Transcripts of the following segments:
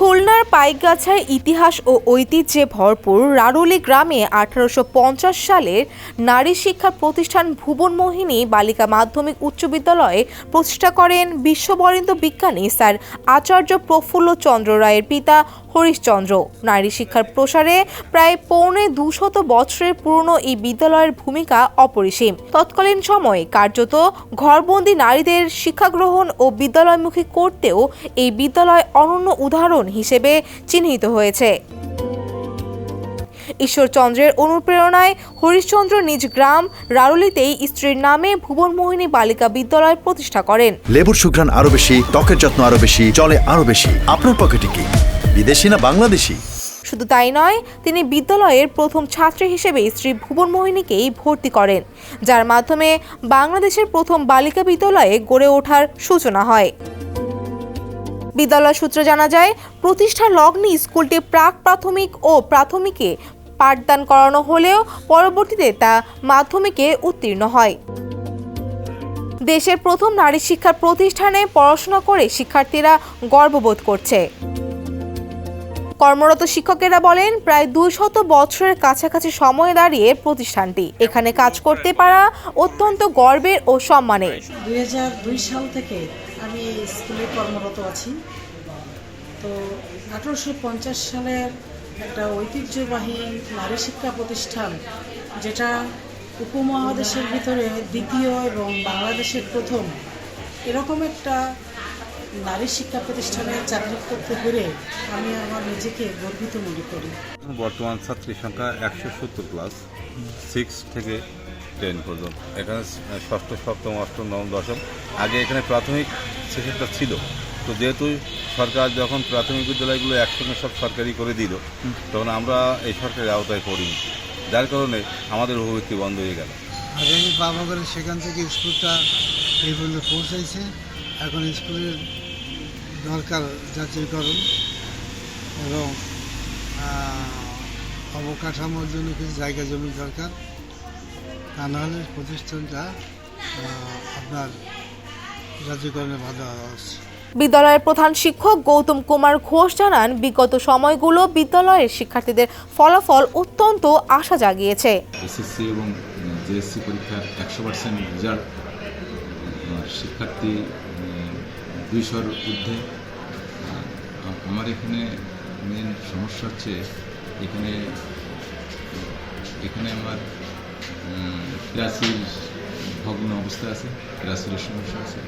খুলনার পাইকগাছায় ইতিহাস ও ঐতিহ্যে ভরপুর রারুলি গ্রামে আঠারোশো পঞ্চাশ সালের নারী শিক্ষা প্রতিষ্ঠান ভুবনমোহিনী বালিকা মাধ্যমিক উচ্চ বিদ্যালয়ে প্রতিষ্ঠা করেন বিশ্ববরেন্দ্র বিজ্ঞানী স্যার আচার্য প্রফুল্ল চন্দ্র রায়ের পিতা হরিশচন্দ্র। নারী শিক্ষার প্রসারে প্রায় পৌনে দুশত বছরের পুরনো এই বিদ্যালয়ের ভূমিকা অপরিসীম। তৎকালীন সময়ে কার্যত ঘরবন্দি নারীদের শিক্ষা গ্রহণ ও বিদ্যালয়মুখী করতেও এই বিদ্যালয় অনন্য উদাহরণ হিসেবে চিহ্নিত হয়েছে। ঈশ্বরচন্দ্রের অনুপ্রেরণায় হরিশ্চন্দ্র নিজ গ্রাম রারুলিতেই স্ত্রীর নামে ভুবনমোহিনী বালিকা বিদ্যালয় প্রতিষ্ঠা করেন। লেবুর সুঘ্রাণ আরও বেশি ত্বকের যত্ন আরও বেশি চলে আরও বেশি। আপনার পকেটে কি? বিদেশি না বাংলাদেশি? শুধু তাই নয় তিনি বিদ্যালয়ের প্রথম ছাত্রী হিসেবে স্ত্রী ভুবনমোহিনীকেই ভর্তি করেন যার মাধ্যমে বাংলাদেশের প্রথম বালিকা বিদ্যালয়ে গড়ে ওঠার সূচনা হয়। বিদ্যালয় সূত্রে জানা যায় প্রতিষ্ঠা লগ্নে স্কুলটি প্রাক প্রাথমিক ও প্রাথমিকে পাঠদান করানো হলেও পরবর্তীতে তা মাধ্যমিকে উত্তীর্ণ হয়। দেশের প্রথম নারী শিক্ষার প্রতিষ্ঠানে পড়াশোনা করে শিক্ষার্থীরা গর্ববোধ করছে। কর্মরত শিক্ষকেরা বলেন, প্রায় দুইশত বছরের কাছাকাছি সময় দাঁড়িয়ে প্রতিষ্ঠানটি। এখানে কাজ করতে পারা অত্যন্ত গর্বের ও সম্মানের। দুই হাজার দুই সাল থেকে আমি স্কুলে কর্মরত আছি। তো আঠারোশো পঞ্চাশ সালের একটা ঐতিহ্যবাহী নারী শিক্ষা প্রতিষ্ঠান, যেটা উপমহাদেশের ভিতরে দ্বিতীয় এবং বাংলাদেশের প্রথম, এরকম একটা নারী শিক্ষা প্রতিষ্ঠানে চাকরি করতে পেরে আমি আমার নিজেকে গর্বিত মনে করি। বর্তমান ছাত্রী সংখ্যা একশো সত্তর প্লাস সিক্স থেকে টেন পর্যন্ত। এখানে ষষ্ঠ, সপ্তম, অষ্টম, নবম, দশম। আগে এখানে প্রাথমিক সেশনটা ছিল। তো যেহেতু সরকার যখন প্রাথমিক বিদ্যালয়গুলো একসঙ্গে সব সরকারি করে দিল, তখন আমরা এই সরকারের আওতায় পড়িনি। যার কারণে আমাদের অভিবৃত্তি বন্ধ হয়ে গেল। আগে বাবা করে সেখান থেকে স্কুলটা এই পর্যন্ত পৌঁছাইছে। এখন স্কুলের দরকার জাতীয়করণ এবং অবকাঠামোর জন্য কিছু জায়গা জমি দরকার। তা নাহলে প্রতিষ্ঠানটা আপনার জাতীয়করণে বাধা আছে। বিদ্যালয়ের প্রধান শিক্ষক গৌতম কুমার ঘোষ জানান বিগত সময়গুলো বিদ্যালয়ের শিক্ষার্থীদের ফলাফল অত্যন্ত আশা জাগিয়েছে। এসএসসি এবং জেএসসি পরীক্ষার একশো পার্সেন্ট রেজাল্ট শিক্ষার্থী দুইশোর ঊর্ধ্বে। আমার এখানে মেন সমস্যা হচ্ছে এখানে এখানে আমার ভগ্ন অবস্থা আছে সমস্যা আছে।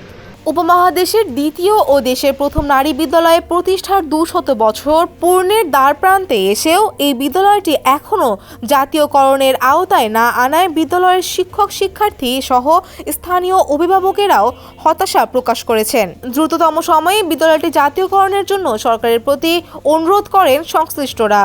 উপমহাদেশের দ্বিতীয় ও দেশের প্রথম নারী বিদ্যালয়ে প্রতিষ্ঠার দুশত বছর পূর্ণের দ্বার প্রান্তে এসেও এই বিদ্যালয়টি এখনও জাতীয়করণের আওতায় না আনায় বিদ্যালয়ের শিক্ষক শিক্ষার্থী সহ স্থানীয় অভিভাবকেরাও হতাশা প্রকাশ করেছেন। দ্রুততম সময়ে বিদ্যালয়টি জাতীয়করণের জন্য সরকারের প্রতি অনুরোধ করেন সংশ্লিষ্টরা।